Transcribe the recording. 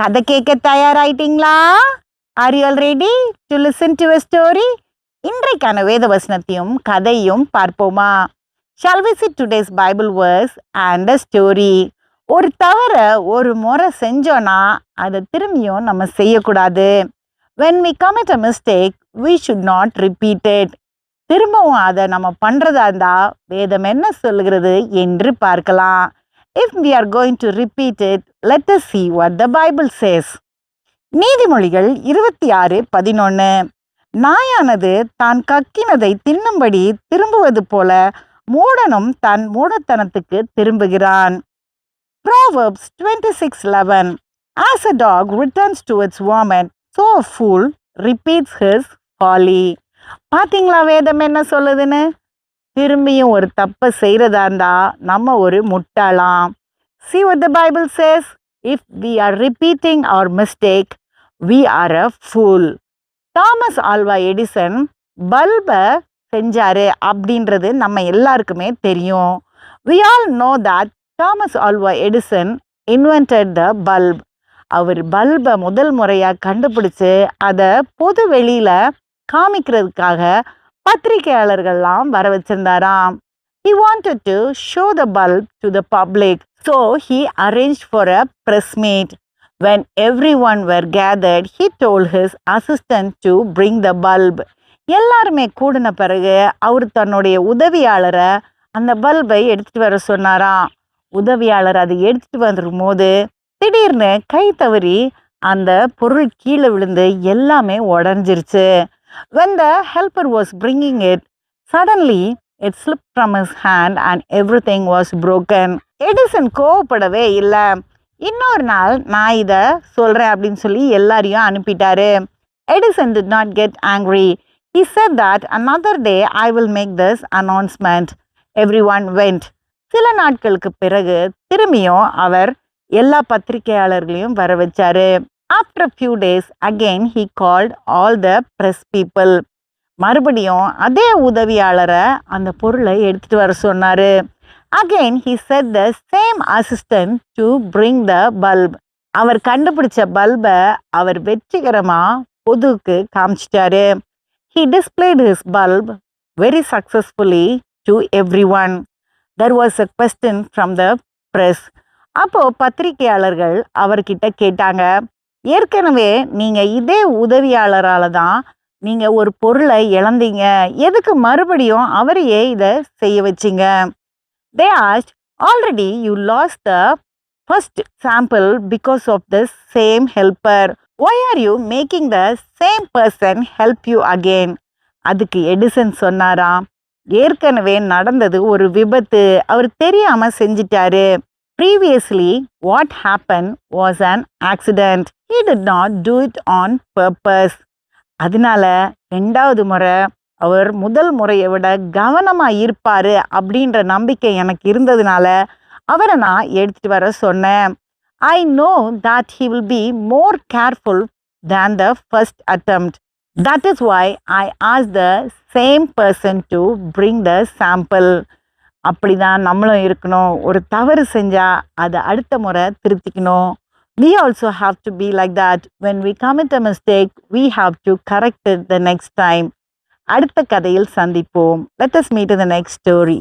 கதை கேட்க தயாராயிட்டீங்களா? Are you all ready to listen to a story இன்றைக்கான வேத வசனத்தையும் கதையும் பார்ப்போமா? Shall we sit today's Bible verse and a story ஒரு தவற ஒரு முறை செஞ்சோன்னா அதை திரும்பியும் நம்ம செய்யக்கூடாது. When we commit a mistake we should not repeated திரும்பவும் அதை நம்ம பண்ணுறதா இருந்தால் வேதம் என்ன சொல்லுகிறது என்று பார்க்கலாம். If we are going to repeat it let us see what the Bible says நீதிமொழிகள் இருபத்தி ஆறு பதினொன்று நாயானது தான் கக்கினதை தின்னும்படி திரும்புவது போல மூடனும் தன் மூடத்தனத்துக்கு திரும்புகிறான் proverbs twenty six eleven as a dog returns to its vomit so fool repeats his folly பார்த்தீங்களா வேதம் என்ன சொல்லுதுன்னு திரும்பியும் ஒரு தப்பை செய்கிறதா இருந்தால் நம்ம ஒரு முட்டாளாம். See what the Bible says if we are repeating our mistake we are a fool Thomas Alva Edison பல்பை செஞ்சாரு அப்படின்றது நம்ம எல்லாருக்குமே தெரியும். We all know that Thomas Alva Edison invented the bulb அவர் பல்பை முதல் முறையாக கண்டுபிடிச்சு அதை பொது வெளியில் காமிக்கிறதுக்காக பத்திரிகையாளர்கள்லாம் வர வச்சிருந்தாராம். He wanted to show the bulb to the public so he arranged for a press meet. When everyone were gathered he told his assistant to bring the bulb. எல்லாருமே கூடின பிறகு அவர் தன்னுடைய உதவியாளரை அந்த பல்பை எடுத்துட்டு வர சொன்னாராம். உதவியாளர் அதை எடுத்துட்டு போது திடீர்னு கை தவறி அந்த பொருள் கீழே விழுந்து எல்லாமே உடஞ்சிருச்சு. When the helper was bringing it, suddenly it slipped from his hand and everything was broken. Edison கோவப்படவே இல்லை இன்னொரு நாள் நான் இதை சொல்கிறேன் அப்படின்னு சொல்லி எல்லாரையும் அனுப்பிட்டாரு Edison did not get angry he said that another day I will make this announcement everyone went சில நாட்களுக்கு பிறகு திரும்பியும் அவர் எல்லா பத்திரிகையாளர்களையும் வர வச்சாரு after few days again he called all the press people மறுபடியும் அதே உதவியாளரை அந்த பொருளை எடுத்துகிட்டு வர சொன்னார். Again he said the same assistant to bring the bulb அவர் கண்டுபிடிச்ச பல்பை அவர் வெற்றிகரமாக பொதுவுக்கு காமிச்சிட்டாரு. He displayed his bulb very successfully to everyone there was a question from the press அப்போது பத்திரிகையாளர்கள் அவர்கிட்ட கேட்டாங்க. ஏற்கனவே நீங்கள் இதே உதவியாளரால் தான் நீங்கள் ஒரு பொருளை இழந்தீங்க. எதுக்கு மறுபடியும் அவரையே இதை செய்ய வச்சிங்க? They asked already you lost the first sample because of the same helper. Why are you making the same person help you again அதுக்கு எடிசன் சொன்னாராம். ஏற்கனவே நடந்தது ஒரு விபத்து. அவர் தெரியாமல் செஞ்சிட்டாரு. Previously what happen was an accident he did not do it on purpose அதனால ரெண்டாவது முறை அவர் முதல் முறையை விட கவனமாக இருப்பார் அப்படின்ற நம்பிக்கை எனக்கு இருந்ததுனால அவரை நான் எடுத்துகிட்டு வர சொன்னேன். I know that he will be more careful than the first attempt. That is why I ask the same person to bring the sample அப்படிதான் நம்மளும் இருக்கணும் ஒரு தவறு செஞ்சால் அதை அடுத்த முறை திருத்திக்கணும் we also have to be like that when we commit a mistake we have to correct it the next time அடுத்த கதையில் சந்திப்போம் let us meet in the next story